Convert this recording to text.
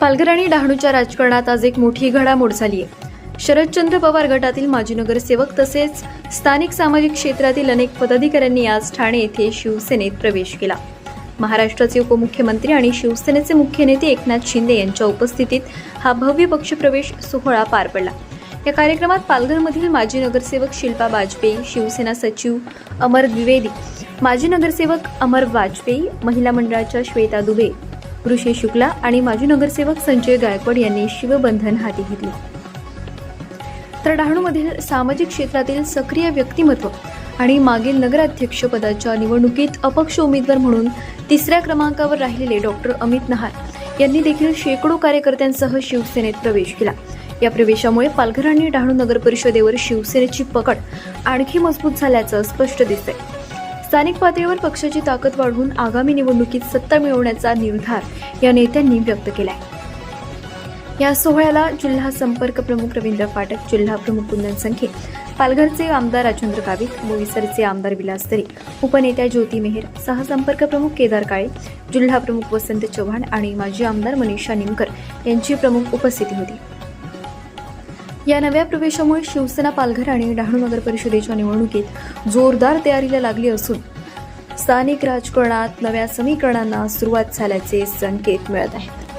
पालघर आणि डहाणूच्या राजकारणात आज एक मोठी घडामोड झाली आहे. शरदचंद्र पवार गटातील माजी नगरसेवक तसेच स्थानिक सामाजिक क्षेत्रातील अनेक पदाधिकाऱ्यांनी आज ठाणे येथे शिवसेनेत प्रवेश केला. महाराष्ट्राचे उपमुख्यमंत्री आणि शिवसेनेचे मुख्य नेते एकनाथ शिंदे यांच्या उपस्थितीत हा भव्य पक्षप्रवेश सोहळा पार पडला. या कार्यक्रमात पालघरमधील माजी नगरसेवक शिल्पा वाजपेयी शिवसेना सचिव अमर द्विवेदी माजी नगरसेवक अमर वाजपेयी महिला मंडळाच्या श्वेता दुबे ऋषी शुक्ला आणि माजी नगरसेवक संजय गायकवाड यांनी शिवबंधन हाती घेतले. तर डहाणूमधील सामाजिक क्षेत्रातील सक्रिय व्यक्तिमत्व आणि मागील नगराध्यक्ष पदाच्या निवडणुकीत अपक्ष उमेदवार म्हणून तिसऱ्या क्रमांकावर राहिलेले डॉक्टर अमित नहार यांनी देखील शेकडो कार्यकर्त्यांसह शिवसेनेत प्रवेश केला. या प्रवेशामुळे पालघर आणि डहाणू नगर परिषदेवर शिवसेनेची पकड आणखी मजबूत झाल्याचं स्पष्ट दिसतंय. स्थानिक पातळीवर पक्षाची ताकद वाढवून आगामी निवडणुकीत सत्ता मिळवण्याचा निर्धार या नेत्यांनी व्यक्त केलाय. या सोहळ्याला जिल्हा संपर्क प्रमुख रवींद्र फाटक जिल्हा प्रमुख कुंदन संखे पालघरचे आमदार राजेंद्र गावित बोईसरचे आमदार विलास तरी उपनेत्या ज्योती मेहर सहसंपर्क प्रमुख केदार काळे जिल्हा प्रमुख वसंत चव्हाण आणि माजी आमदार मनीषा निमकर यांची प्रमुख उपस्थिती होती. या नव्या प्रवेशामुळे शिवसेना पालघर आणि डहाणू नगर परिषदेच्या निवडणुकीत जोरदार तयारीला लागली असून स्थानिक राजकारणात नव्या समीकरणांना सुरुवात झाल्याचे संकेत मिळत आहेत.